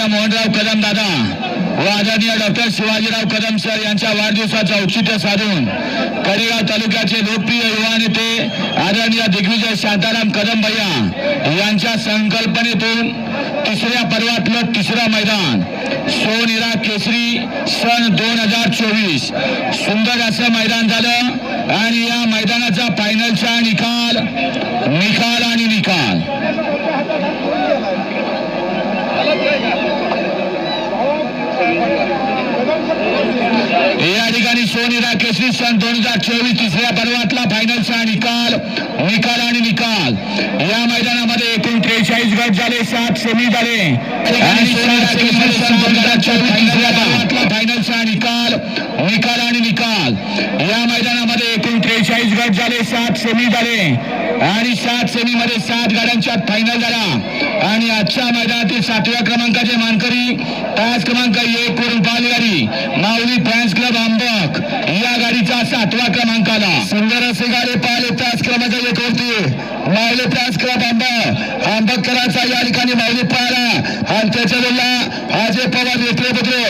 आदरणीय मोहनराव कदम दादा व आदरणीय डॉक्टर शिवाजीराव कदम सर यांच्या वाढदिवसाचं औचित्य साधून कडेगाव तालुक्याचे लोकप्रिय युवा नेते आदरणीय दिग्विजय शांताराम कदम भैया यांच्या संकल्पनेतून तिसऱ्या पर्वातलं तिसरं मैदान. सोनिरा केसरी सन दोन हजार चोवीस. सुंदर असं मैदान झालं आणि या मैदानाचा फायनलचा निकाल निकाल आणि निकाल या ठिकाणी सोनिरा केसरी सन दोन हजार चोवीस तिसऱ्या पर्वातला फायनलचा निकाल निकाल आणि निकाल. या मैदानामध्ये एकूण त्रेचाळीस गट झाले सात सेमी झाले. सन फायनलचा निकाल निकाल आणि निकाल. या मैदानामध्ये एकूण त्रेचाळीस गट झाले सात सेमी झाले. आणि सात सेमी मध्ये सात गाड्यांच्या फायनल झाला. आणि आजच्या मैदानातील सातव्या क्रमांकाचे मानकरी तास क्रमांक एक वरून पाहिली गाडी माऊली फॅन्स क्लब आंबक या गाडीचा सातवा क्रमांक आला सुंदर असे गाडी पाहिले तास क्रमांक एक वरती माऊली फॅन्स क्लब आंबक आंबकरांचा या ठिकाणी माऊली पाहिला आणि त्याच्या वेळेला अजय पवार नेतृत्व बद्रे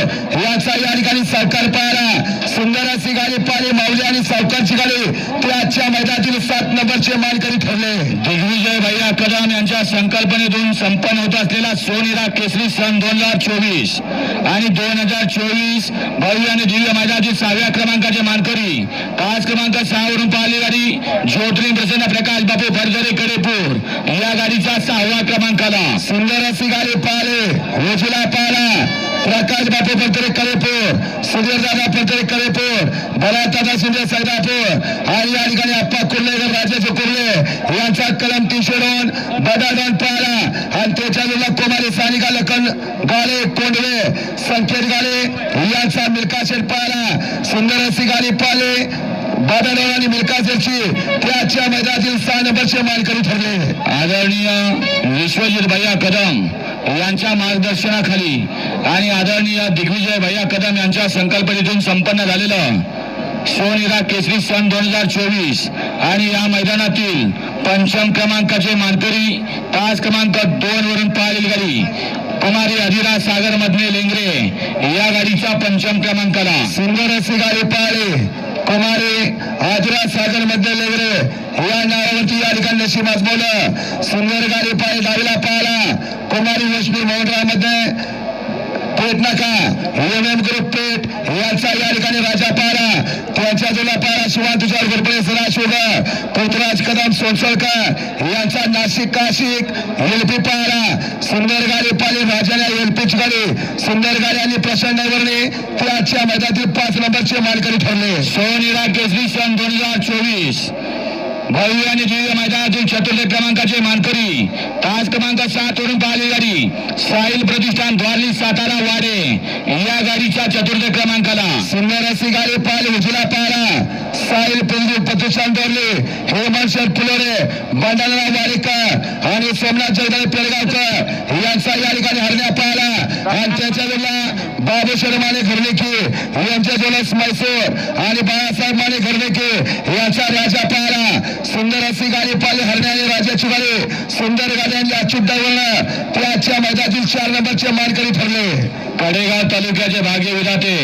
याचा या ठिकाणी सावकार पाहिला सुंदराची गाडी पाहिली माऊली आणि सावकारची गाडी ते आजच्या मैदानातील सात नंबरचे मानकरी ठरले. दिग्विजय भैया कदम यांच्या संकल्पनेतून संपन्न होत असलेला सोनेरा केसरी सन दोन हजार चोवीस. आणि दोन हजार चोवीस भव्य आणि दिव्य मैदानातील सहाव्या क्रमांकाचे मानकरी. पाच क्रमांक सहावरून पाहिली गाडी. ज्योतिर्लिंग प्रसन्न प्रकाश बापू फरजरे कडेपूर या क्रमांकाला सुंदर सिगारे गाडी पाहिले. रोजीला पाहिला प्रकाश बापू फरजरे कडेपूर. सुधीर दादा फरजरे कडेपूर. सुंदर सैदापूर आणि या ठिकाणी अप्पा कुर्लेकर राजाचे कुर्ले यांचा कलम तीनशे दोन बदादन पाहिला. आणि त्याच्या वेळेला कुमारी सानिका लखन गाले कोंडवे संकेत गाले यांचा मिल्का शेठ पाहिला. सुंदर सिगारी गाडी पाहिले बादाडोर आणि मिल्का शेठची त्याच्या मैदानातील सहा नंबरचे मानकरी ठरले. आदरणीय विश्वजित भैया कदम यांच्या मार्गदर्शनाखाली आणि आदरणीय दिग्विजय भैया कदम यांच्या संकल्पनेतून संपन्न झालेलं सोनिरा केसरी सन दोन हजार चोवीस आणि या मैदानातील पंचम क्रमांकाचे मानकरी तास क्रमांक दोन वरून पाहिलेली गाडी कुमारी अधिरा सागर मधने लेंगरे या गाडीचा पंचम क्रमांकाला. सुंदर अशी गाडी पाहिले कुमारी आजरा सागर मध्य लेंगरे या नावावरती या ठिकाणी नशीब आजमवलं सुंदर गाडी पाहिजे डावीला पाहिला कुमारी लक्ष्मी मोहनरामध्ये पेट नका. एम एम ग्रुप पेट. यांचा या ठिकाणी राजा पारा. त्यांच्या जुला पारा शिवान तुषार घोरपडे सदाशिव पृथ्वीराज कदम सोनसळकर यांचा नाशिक काशिक एलपी पारा. सुंदर गाडी पाली राजा गाडी सुंदर गाडी आणि प्रसन्न वर्णे ते आजच्या मैदानातील पाच नंबरचे मानकरी ठरले. सोनिरा केसरी सन दोन हजार चोवीस. भव्य आणि दिव्य मैदानातील चतुर्थ क्रमांकाचे मानकरी तास क्रमांक सात वरून पाहिली गाडी साहिल प्रतिष्ठान द्वारली सातारा वाडे या गाडीच्या चतुर्थ क्रमांकाला. सुंदर अशी गाडी पाहिला साहिल प्रतिष्ठान द्वारली हेमंत शेठ फुलोरे बंडाराव आणि सोमनाथ जगदाळे पेडगावकर यांचा या ठिकाणी हरण्या पाहिला आणि त्याच्या वेळेला बाबू माने की यांच्या जोलस मैसूर आणि बाळासाहेब माने की यांचा राजा पाहिला सुंदर अशी गाडी पाहिली हरण्याने राजाची गाडी. सुंदर गाड्यांनी आणि अच्युत डायव्हरनं ते आजच्या मैदानातील चार नंबरचे मानकरी ठरले. कडेगाव तालुक्याचे भाग्य विधाते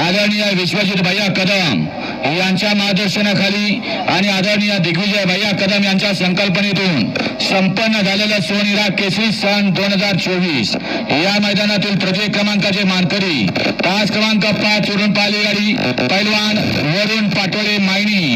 आदरणीय विश्वजित भैया कदम. यांच्या मार्गदर्शनाखाली आणि आदरणीय दिग्विजय भैया कदम यांच्या संकल्पनेतून संपन्न झालेलं सोनिरा केसरी सण दोन हजार चोवीस. या मैदानातील तृतीय क्रमांकाचे मानकरी तास क्रमांक पाच वरून पाहिली गाडी पैलवान वरुण पाटोळे मायनी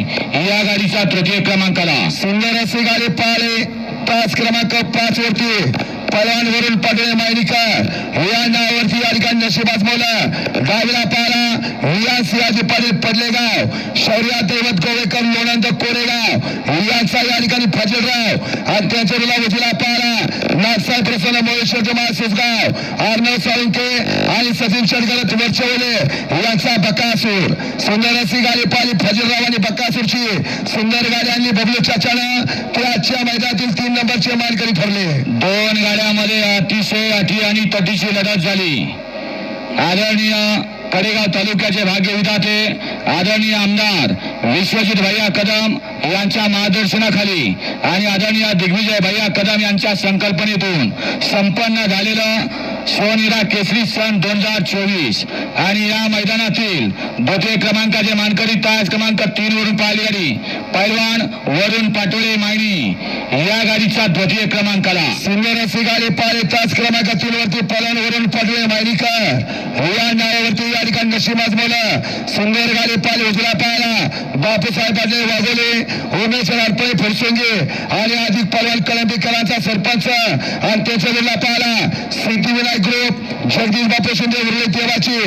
या गाडीचा तृतीय क्रमांकाला. सुंदर असे गाडी पाहिले तास क्रमांक पाच वरती. पलवान वरून पाटोळे मायनीकर या नावावरती या ठिकाणी नशीब आजमावला गावीला पाला रिया सियाजी पाटील पडलेगाव शौर्या दैवत गोवेकर लोणंद कोरेगाव यांचा या ठिकाणी फजलराव आणि त्यांच्या मुला उजला पाहिला नाथसाहेब प्रसन्न महेश्वर जमा सुसगाव अर्णव साळुंके आणि सचिन शडगरत वरचवले यांचा बकासूर. सुंदर अशी गाडी पाहिली फजलराव आणि बकासूरची. सुंदर गाडी आणली बबलू चाचानं. ते आजच्या मैदानातील तीन नंबरचे मानकरी ठरले. दोन गाड्यामध्ये अतिशय अटी आणि तटीची लढत झाली. आदरणीय कडेगाव तालुक्याचे भाग्यविधाते आदरणीय आमदार विश्वजित भैया कदम यांच्या मार्गदर्शनाखाली आणि आदरणीय दिग्विजय भैया कदम यांच्या संकल्पनेतून संपन्न झालेलं स्वनिरा केसरी सन दोन हजार चोवीस. आणि या मैदानातील द्वितीय क्रमांकाचे मानकरी तास क्रमांक तीन वरून पाहिली गाडी पैलवान वरुण पाटोळे मायणी या गाडीचा द्वितीय क्रमांकाला. सुंदर अशी गाडी पाहिले तास क्रमांक तीन वरती पलन वरून पाटोळे मायणीकर या नावावरती या ठिकाणी नशिबाज बोला सुंदर गाडी पाहिले उजला पाहिला बापूसाहेब पाटील वाघोले उमेश्वर अडपळे फुरसुंगे आणि अधिक पलवान कलंबीकरांचा सरपंच. आणि त्याच्या पाहिला सिद्धिविनायक ग्रुप जगदीश बापू शिंदे उर्ले देवाची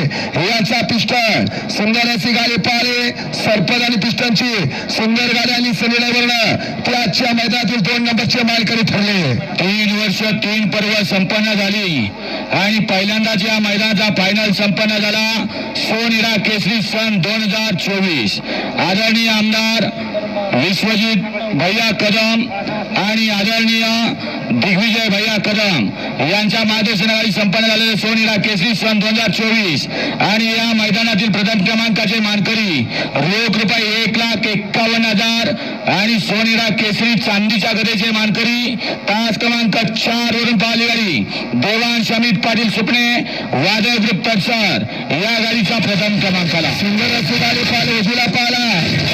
यांचा पिस्टन सुंदर अशी गाडी पाहिले सरपंच आणि पिस्टनची सुंदर गाडी आणि सनीडावरनं ते आजच्या मैदानातील दोन नंबरचे मालकरी ठरले. तीन वर्ष तीन पर्व संपन्न झाली. आणि पहिल्यांदाच या मैदानाचा फायनल संपन्न झाला सोनिरा केसरी सन दोन हजार चोवीस. आदरणीय आमदार विश्वजित भैया कदम आणि आदरणीय दिग्विजय भैया कदम यांच्या मार्गदर्शनाखाली संपन्न झालेले सोनिरा केसरी सन दोन हजार चोवीस. आणि या मैदानातील प्रथम क्रमांकाचे मानकरी रोख रुपये एक लाख एक्कावन्न हजार आणि सोनिरा केसरी चांदीच्या गदेचे मानकरी. तास क्रमांक चार वरून पाहिली गाडी. देवांश अमित पाटील सुपणे वादळ ग्रुप तडसर या गाडीचा प्रथम क्रमांकाला. सुंदर अशी गाडी पाहिले उजवीला पाहिला.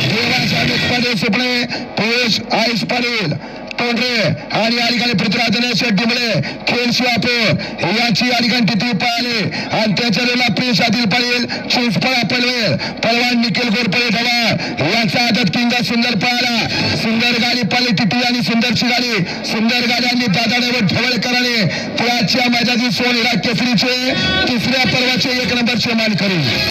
देवासाठी पदे सुपणे पियुष आयुष पाटील. तोंडरे आणि या ठिकाणी पृथ्वीराज गणेश डिंबळे खेळ शिवापूर. याची या ठिकाणी तिथे पळाले. आणि त्याच्या वेळेला प्रिन्स आदिल पाटील चिंचपळा पलवेल पलवान निखिल गोरपळे ढवा यांचा आदत किंगा सुंदर पळाला. सुंदर गाडी पाहिली तिथे आणि सुंदरची गाडी सुंदर गाड्यांनी दादाने ढवळकराने त्याच्या मैदानी सोन केसरीचे तिसऱ्या पर्वाचे एक नंबरचे मान करेल.